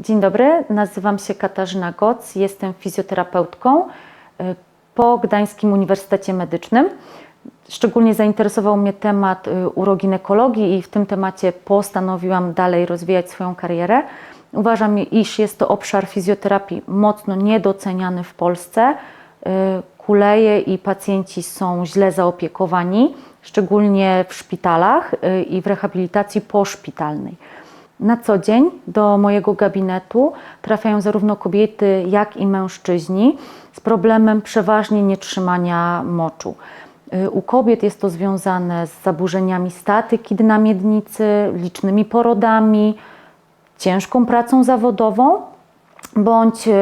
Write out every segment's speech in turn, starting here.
Dzień dobry, nazywam się Katarzyna Goc, jestem fizjoterapeutką y, po Gdańskim Uniwersytecie Medycznym. Szczególnie zainteresował mnie temat y, uroginekologii i w tym temacie postanowiłam dalej rozwijać swoją karierę. Uważam, iż jest to obszar fizjoterapii mocno niedoceniany w Polsce. Y, Kuleje i pacjenci są źle zaopiekowani, szczególnie w szpitalach i w rehabilitacji poszpitalnej. Na co dzień do mojego gabinetu trafiają zarówno kobiety, jak i mężczyźni z problemem przeważnie nietrzymania moczu. Y, U kobiet jest to związane z zaburzeniami statyki dna miednicy, licznymi porodami, ciężką pracą zawodową bądź y,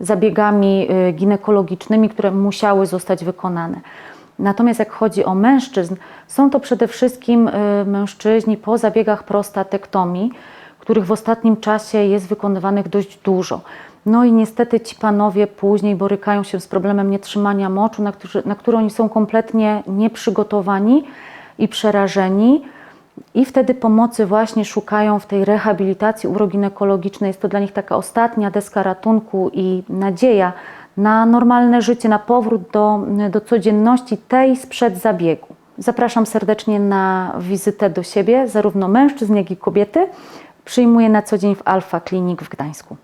zabiegami y, ginekologicznymi, które musiały zostać wykonane. Natomiast jak chodzi o mężczyzn, są to przede wszystkim mężczyźni po zabiegach prostatektomii, których w ostatnim czasie jest wykonywanych dość dużo. No i niestety ci panowie później borykają się z problemem nietrzymania moczu, na, którzy, na który oni są kompletnie nieprzygotowani i przerażeni. I wtedy pomocy właśnie szukają w tej rehabilitacji uroginekologicznej. Jest to dla nich taka ostatnia deska ratunku i nadzieja na normalne życie, na powrót do, do codzienności tej sprzed zabiegu. Zapraszam serdecznie na wizytę do siebie, zarówno mężczyzn, jak i kobiety. Przyjmuję na co dzień w Alfa Klinik w Gdańsku.